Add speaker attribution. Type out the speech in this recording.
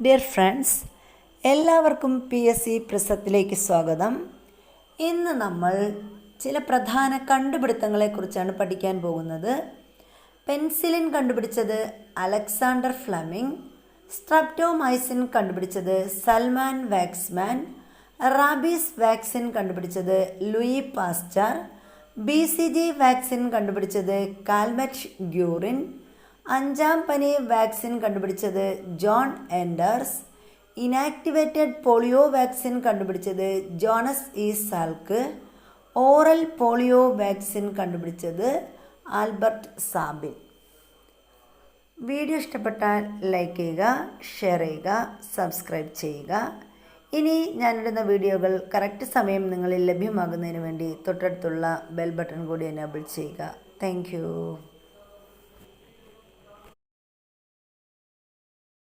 Speaker 1: Dear friends എല്ലാവർക്കും P S C പ്രസത്തിലേക്ക് സ്വാഗതം. ഇന്ന് നമ്മൾ ചില പ്രധാന കണ്ടുപിടുത്തങ്ങളെക്കുറിച്ചാണ് പഠിക്കാൻ പോകുന്നത്. പെൻസിലിൻ കണ്ടുപിടിച്ചത് അലക്സാണ്ടർ ഫ്ലമിംഗ് സ്ട്രപ്റ്റോമൈസിൻ കണ്ടുപിടിച്ചത് സൽമാൻ വാക്സ്മാൻ റാബീസ് വാക്സിൻ കണ്ടുപിടിച്ചത് Louis Pasteur B C G vaccine കണ്ടുപിടിച്ചത് കാൽമറ്റ് ഗ്യൂറിൻ അഞ്ചാം പനി വാക്സിൻ കണ്ടുപിടിച്ചത് John Enders. Inactivated polio vaccine കണ്ടുപിടിച്ചത് Jonas E Salk. Oral polio vaccine കണ്ടുപിടിച്ചത് ആൽബർട്ട് സാബിൻ. വീഡിയോ ഇഷ്ടപ്പെട്ടാൽ ലൈക്ക് ചെയ്യുക ഷെയർ ചെയ്യുക സബ്സ്ക്രൈബ് ചെയ്യുക. ഇനി ഞാനിടുന്ന വീഡിയോകൾ കറക്റ്റ് സമയം നിങ്ങളിൽ ലഭ്യമാകുന്നതിന് വേണ്ടി തൊട്ടടുത്തുള്ള ബെൽ ബട്ടൺ കൂടി എനേബിൾ ചെയ്യുക. താങ്ക്